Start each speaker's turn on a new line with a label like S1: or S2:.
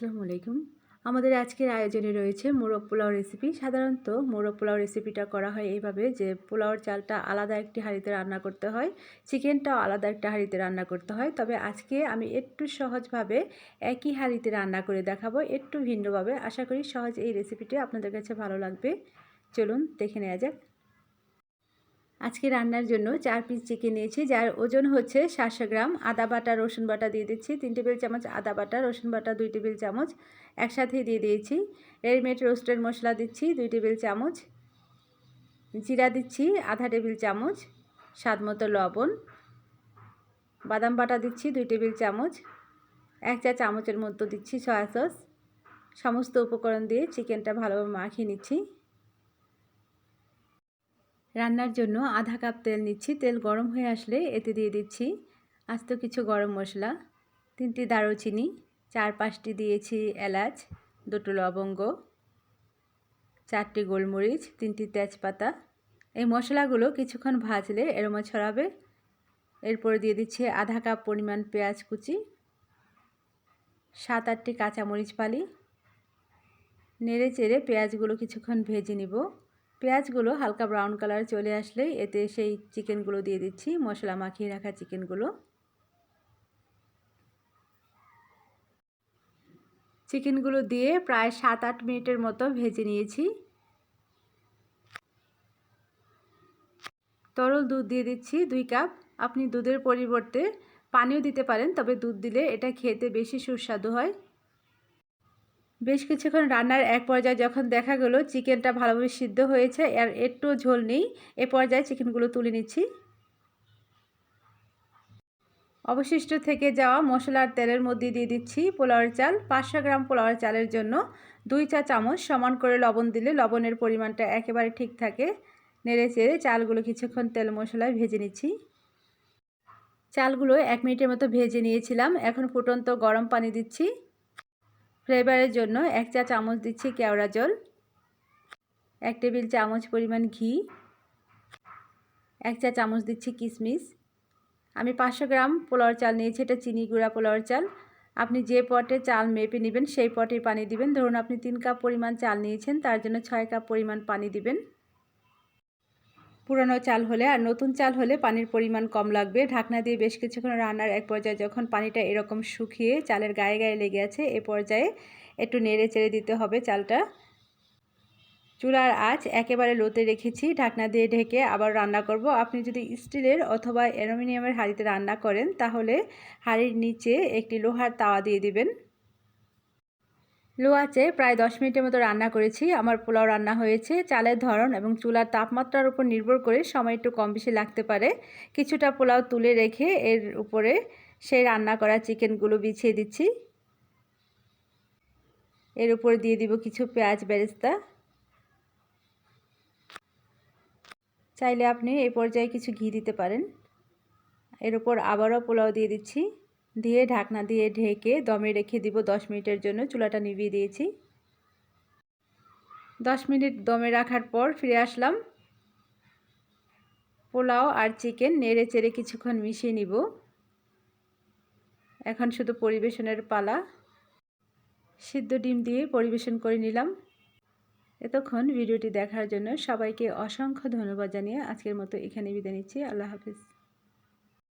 S1: আসসালামু আলাইকুম। আমাদের আজকের আয়োজনে রয়েছে মোরগ পোলাও রেসিপি সাধারণত মোরগ পোলাও রেসিপিটা করা হয় এইভাবে যে পোলাওর চালটা আলাদা একটি হাঁড়িতে রান্না করতে হয়, চিকেনটাও আলাদা একটা হাঁড়িতে রান্না করতে হয়। তবে আজকে আমি একটু সহজভাবে একই হাঁড়িতে রান্না করে দেখাবো, একটু ভিন্নভাবে। আশা করি সহজ এই রেসিপিটি আপনাদের কাছে ভালো লাগবে। চলুন দেখে নেওয়া যাক। আজকে রান্নার জন্য চার পিস চিকেন নিয়েছি, যার ওজন হচ্ছে সাতশো গ্রাম। আদা বাটা, রসুন বাটা দিয়ে দিচ্ছি। তিন টেবিল চামচ আদা বাটা, রসুন বাটা দুই টেবিল চামচ একসাথে দিয়ে দিয়েছি। রেডিমেড রোস্টেড মশলা দিচ্ছি দুই টেবিল চামচ। জিরা দিচ্ছি আধা টেবিল চামচ স্বাদ মতো লবণ। বাদাম বাটা দিচ্ছি দুই টেবিল চামচ। এক চা চামচের মতো দিচ্ছি সয়া সস। সমস্ত উপকরণ দিয়ে চিকেনটা ভালোভাবে মাখিয়ে নিচ্ছি। রান্নার জন্য আধা কাপ তেল নিচ্ছি। তেল গরম হয়ে আসলে এতে দিয়ে দিচ্ছি আস্ত কিছু গরম মশলা, তিনটি দারুচিনি, চার পাঁচটি দিয়েছি এলাচ, দুটো লবঙ্গ, চারটি গোলমরিচ, তিনটি তেজপাতা। এই মশলাগুলো কিছুক্ষণ ভাজলে এরমা ছড়াবে। এরপরে দিয়ে দিচ্ছি আধা কাপ পরিমাণ পেঁয়াজ কুচি, সাত আটটি কাঁচামরিচ পালি নেড়ে চেড়ে পেঁয়াজগুলো কিছুক্ষণ ভেজে নিব। পেঁয়াজগুলো হালকা ব্রাউন কালার চলে আসলে এতে সেই চিকেনগুলো দিয়ে দিচ্ছি, মশলা মাখিয়ে রাখা চিকেনগুলো। চিকেনগুলো দিয়ে প্রায় সাত আট মিনিটের মতো ভেজে নিয়েছি। তরল দুধ দিয়ে দিচ্ছি দুই কাপ। আপনি দুধের পরিবর্তে পানিও দিতে পারেন, তবে দুধ দিলে এটা খেতে বেশি সুস্বাদু হয়। বেশ কিছুক্ষণ রান্নার এক পর্যায়ে যখন দেখা গেলো চিকেনটা ভালোভাবে সিদ্ধ হয়েছে, আর একটু ঝোল নেই, এ পর্যায়ে চিকেনগুলো তুলে নিচ্ছি। অবশিষ্ট থেকে যাওয়া মশলার তেলের মধ্যে দিয়ে দিচ্ছি পোলাওয়ের চাল। পাঁচশো গ্রাম পোলাওয়ের চালের জন্য দুই চা চামচ সমান করে লবণ দিলে লবণের পরিমাণটা একেবারে ঠিক থাকে। নেড়ে চেড়ে চালগুলো কিছুক্ষণ তেল মশলায় ভেজে নিচ্ছি। চালগুলো এক মিনিটের মতো ভেজে নিয়েছিলাম। এখন ফুটন্ত গরম পানি দিচ্ছি। ফ্লেভারের জন্য এক চা চামচ দিচ্ছি কেওড়া জল, এক টেবিল চামচ পরিমাণ ঘি, এক চা চামচ দিচ্ছি কিশমিশ আমি পাঁচশো গ্রাম পোলাওয়ার চাল নিয়েছি, এটা চিনি গুঁড়া পোলাওয়ার চাল। আপনি যে পটে চাল মেপে নেবেন, সেই পটে পানি দিবেন। ধরুন আপনি তিন কাপ পরিমাণ চাল নিয়েছেন, তার জন্য ছয় কাপ পরিমাণ পানি দিবেন। পুরানো চাল হলে আর নতুন চাল হলে পানির পরিমাণ কম লাগবে। ঢাকনা দিয়ে বেশ কিছুক্ষণ রান্নার এক পর্যায়ে যখন পানিটা এরকম শুকিয়ে চালের গায়ে গায়ে লেগে আছে, এ পর্যায়ে একটু নেড়ে চেড়ে দিতে হবে চালটা। চুলার আঁচ একেবারে লোতে রেখেছি, ঢাকনা দিয়ে ঢেকে আবার রান্না করব। আপনি যদি স্টিলের অথবা অ্যালুমিনিয়ামের হাঁড়িতে রান্না করেন, তাহলে হাঁড়ির নিচে একটি লোহার তাওয়া দিয়ে দিবেন। লো প্রায় দশ মিনিটের মতো রান্না করেছি। আমার পোলাও রান্না হয়েছে, চালের ধরন এবং চুলার তাপমাত্রার উপর নির্ভর করে সময় একটু কম বেশি লাগতে পারে। কিছুটা পোলাও তুলে রেখে এর উপরে সেই রান্না করা চিকেনগুলো বিছিয়ে দিচ্ছি। এর উপর দিয়ে দিব কিছু পেঁয়াজ বেরেস্তা। চাইলে আপনি এই পর্যায়ে কিছু ঘি দিতে পারেন। এর উপর আবারও পোলাও দিয়ে দিচ্ছি। দিয়ে ঢাকনা দিয়ে ঢেকে দমে রেখে দিব দশ মিনিটের জন্য। চুলাটা নিভিয়ে দিয়েছি। দশ মিনিট দমে রাখার পর ফিরে আসলাম। পোলাও আর চিকেন নেড়ে চেড়ে কিছুক্ষণ মিশিয়ে নিব। এখন শুধু পরিবেশনের পালা। সিদ্ধ ডিম দিয়ে পরিবেশন করে নিলাম। এতক্ষণ ভিডিওটি দেখার জন্য সবাইকে অসংখ্য ধন্যবাদ জানিয়ে আজকের মতো এখানে বিদায় নিচ্ছি। আল্লাহ হাফিজ।